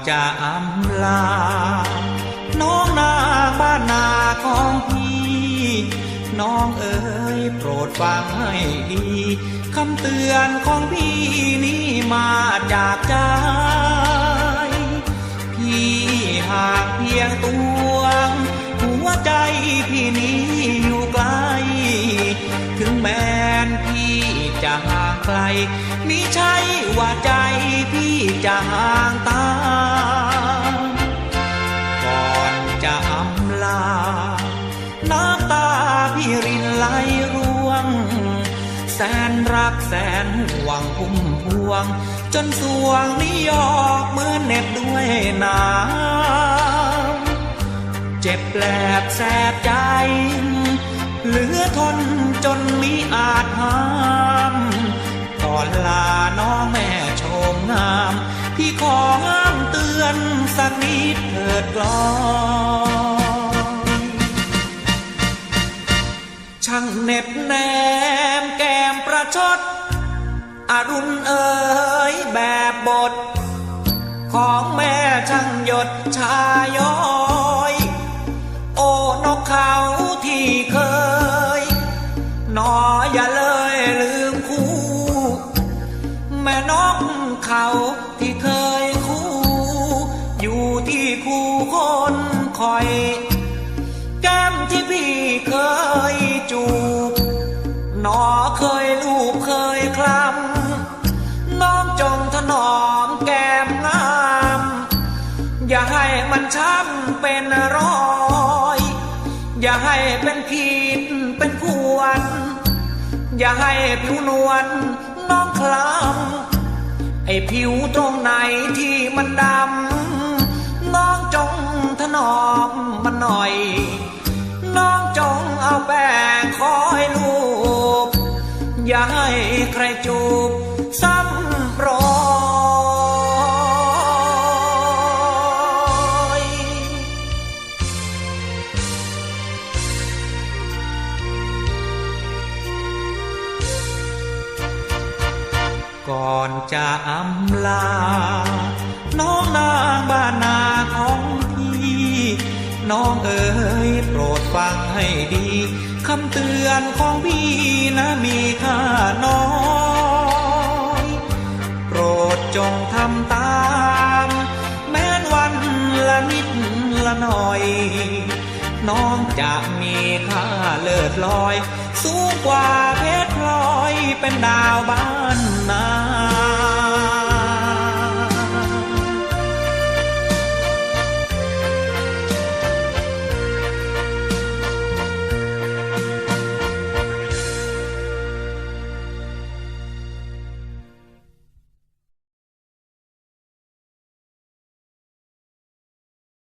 ก่อนจะอำลา น้องนาบ้านนาของพี่ น้องเอ๋ยโปรดฟังให้ดีคำเตือนของพี่นี้มาจากใจ พี่หากเพียงตัวหัวใจพี่นี้อยู่ไกล ถึงแม้นพี่จะห่างไกลมิใช่ว่าใจพี่จะห่างตา รินไหลร่วง แสนรักแสนห่วงพุ่มพวง จนสวงนี้ยอกเมือเน็บด้วยน้ำเจ็บแปลบแสบใจ เหลือทนจนมิอาจห้ามก่อนลาน้องแม่ชมงาม พี่ขอห้ามเตือนสักนิดเถิดกลอ เน็บแนมแก้มประชด อรุณเอ๋ยแบบบท ของแม่ช่างหยดชาย้อย โอ้นกเขาที่เคยหนออย่าเลยลืมคู่ แม่นกเขา อย่าให้มันช้ำเป็นรอย อย่าให้เป็นขีดเป็นพวน อย่าให้ผิวนวลน้องคล้ำไอ้ผิวตรงไหนที่มันดำ น้องจงถนอมมันหน่อย น้องจงเอาแป้งคอยลูบอย่าให้ใครจูบซ้ำรอย ก่อนจะอำลา น้องนางบ้านนาของพี่ น้องเอ๋ยโปรดฟังให้ดีคำเตือนของพี่นะมีค่าน้อยโปรดจงทำตาม แม้นวันละนิดละหน่อย น้องจะมีค่าเลิศลอย สูงกว่าเพชรพลอยเป็นดาวบ้านนา